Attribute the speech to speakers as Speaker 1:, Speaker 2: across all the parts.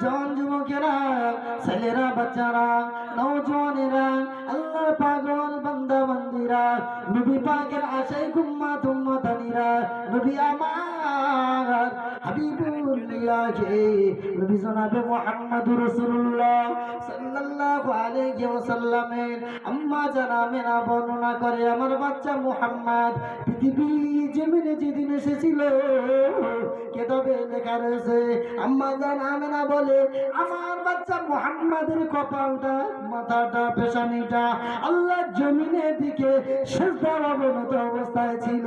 Speaker 1: জন যুবকেরা ছেলেরা বাচ্চারা নৌজওয়ানেরা আল্লাহ পাগল বান্দা বান্দিরা নবী পাকের আশায় গুম্মা তুম্মা দানিরা নবী আমার হাবিবুল্লাহকে নবী জনাবে মুহাম্মদুর রাসূলুল্লাহ সাল্লাল্লাহু আলাইহি ওয়াসাল্লামের আম্মা জানামেনা বর্ণনা করে, আমার বাচ্চা মুহাম্মদ পৃথিবী জমিনে যেদিন এসেছিল, কেতাবে লেখা রয়েছে, আম্মা জানামেনা বলে, আমার বাচ্চা মুহাম্মাদের কপালটা, মাথাটা, পেশানিটা আল্লাহ জমিনের দিকে সেজদা অবনত অবস্থায় ছিল।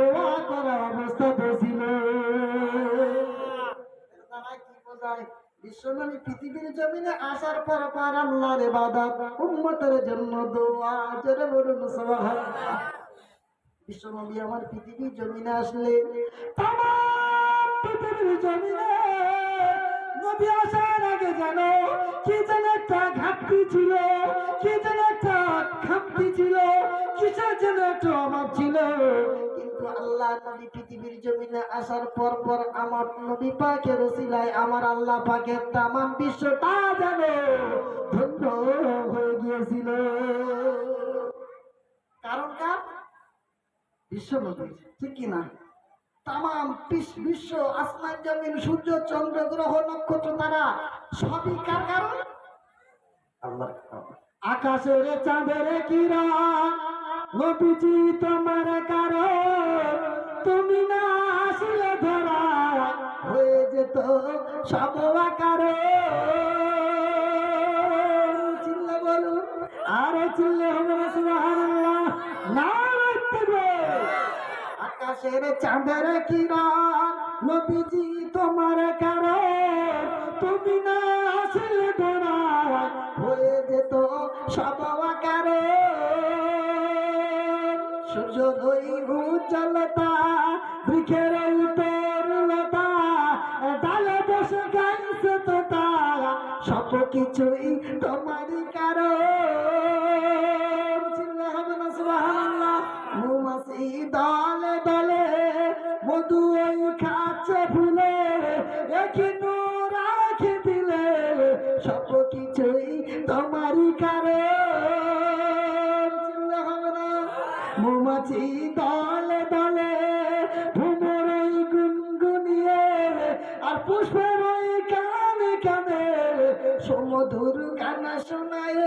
Speaker 1: বিশ্বনবী পৃথিবীর জমিনে আসার পর পর আল্লাহর ইবাদত, উম্মতের জন্য দোয়া, জোরে বলুন সুবহানাল্লাহ। বিশ্বনবী আমার পৃথিবীর জমিনে আসলে তাম পৃথিবীর জমিনে নবী আসার আগে জানো কি যেন একটা ঘাটতি ছিল, কি যেন একটা খামতি ছিল, কিসের যেন একটা অভাব ছিল? আল্লাহ নবী পৃথিবীর জমিনে আসার পর পর আমার নবী পাকের ওসিলায় আমার আল্লাহ পাকের তামাম বিশ্বটা যেন ধন্য হয়ে গিয়েছিল। কারণ কার? বিশ্ব ঠিক কিনা? তামাম বিশ্ব আসমান, জমিন, সূর্য, চন্দ্র, গ্রহ, নক্ষত্র, তারা সবই কার কারণ? আল্লাহ আকাশের চাঁদের কিরণ নবীজি তোমার কারণ তুমি না আসলে ধরা হয়ে যেত সব আকার। চিল্লা বলুন, আরে চিল্লে হবে না, সুবহানাল্লাহ। না আকাশের চাঁদের কিরণ নবীজি তোমার কারণ তুমি না আসলে ধরা হয়ে যেত সব উজ্জ্বলতা বৃক্ষের উপর লতা ডালে বসে গাইছে তোতা সব কিছুই তোমারই কারণ। মৌমাছি দলে মৌমাছি দলে দলে ভুমর ওই গুনগুনিয়ে আর পুষ্পের ওই কানে কানে সমধুর গান শোনায়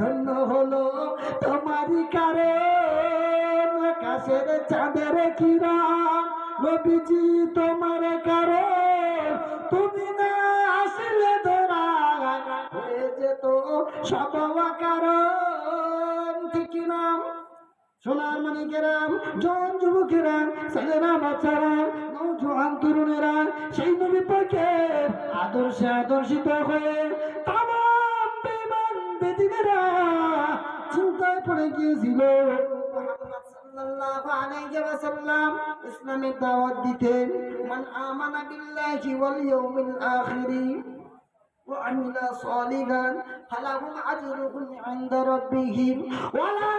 Speaker 1: ধন্য হলো তোমারই কারণ আকাশের চাঁদের কিরণ, নবীজি তোমার কারণ তুমি না আসলে ধরা, হয়ে যেত সব মানিকেরাম জন যুবকেরা ছেলেরা বাচ্চারা নৌজোয়ান তরুণেরা সেই নবী পাকে আদর্শে আদর্শিত হয়ে তাম বেমান বেদিনেরা চিন্তায় পড়ে গিয়েছিল মুহাম্মদ সাল্লাল্লাহু আলাইহি ওয়াসাল্লাম ইসলামের দাওয়াত দিতেন মান আমানা বিল্লাহি ওয়াল ইয়াউমিল আখিরি وعمل صالحا فلهم أجرهم عند ربهم ولا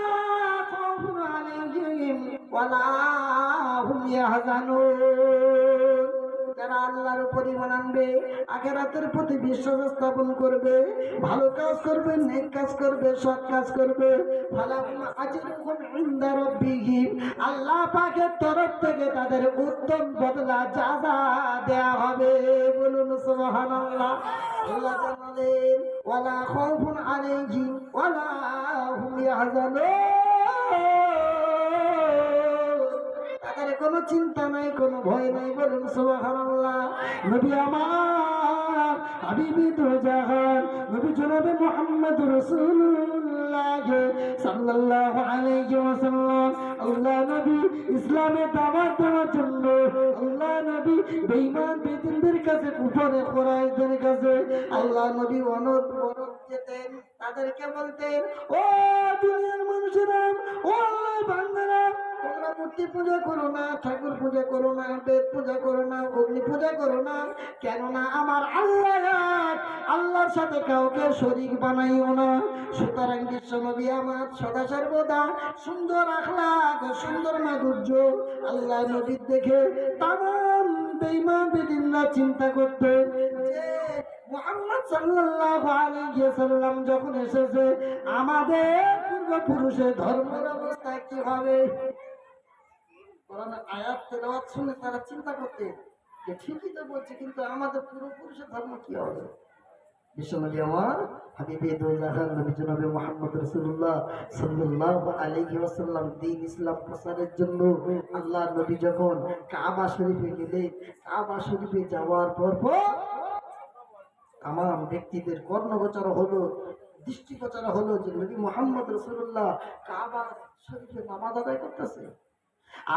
Speaker 1: خوف عليهم ولا هم يحزنون যারা আল্লাহর উপর ইমান আনবে আখেরাতের প্রতি বিশ্বাস স্থাপন করবে ভালো কাজ করবে নেক কাজ করবে সৎ কাজ করবে ফালাহুম আজরুহুম ইনদা রাব্বিহিম আল্লাহ পাকের তরফ থেকে তাদের উত্তম বদলা যাজা দেয়া হবে বলুন সুবহানাল্লাহ আল্লাহ জানালেন ওয়ালা খাউফুন আলাইহিম ওয়ালা হুম ইয়াহজানুন চিন্তা নাই কোনো ভয় নাই বলুন আল্লাহ কাছে আল্লাহ নবী বলতেন ও মানুষেরা আল্লাহ তোমরা মূর্তি পূজা করো না, ঠাকুর পূজা করো না, বেদ পূজা করো না, অগ্নি পূজা করো না। কেননা আমার আল্লাহ আল্লাহর সাথে কাউকে শরীক বানাইও না। সুতরাং বিশ্বনবী আমার সদা সর্বদা সুন্দর আখলাক সুন্দর মাধুর্য আল্লাহ নবীর দেখে তাম বেঈমান বেদিনরা চিন্তা করতে যে মুহাম্মদ সাল্লাল্লাহু আলাইহি ওয়াসাল্লাম যখন এসেছে, আমাদের পূর্বপুরুষের ধর্মের অবস্থা কি হবে? কোরআনের আয়াত, তেলাওয়াত শুনে তারা চিন্তা করতে, যে ঠিকই তো বলছে, কিন্তু আমাদের ধর্ম কি হবে? আমার আল্লাহ নবী যখন কাবা শরীফে কাবা শরীফে যাওয়ার পর ব্যক্তিদের কর্ণগোচর হলো, দৃষ্টিগোচর হলো যে নবী মোহাম্মদ রসুল্লাহ কাবা শরীফে নামাজ আদায় করতেছে।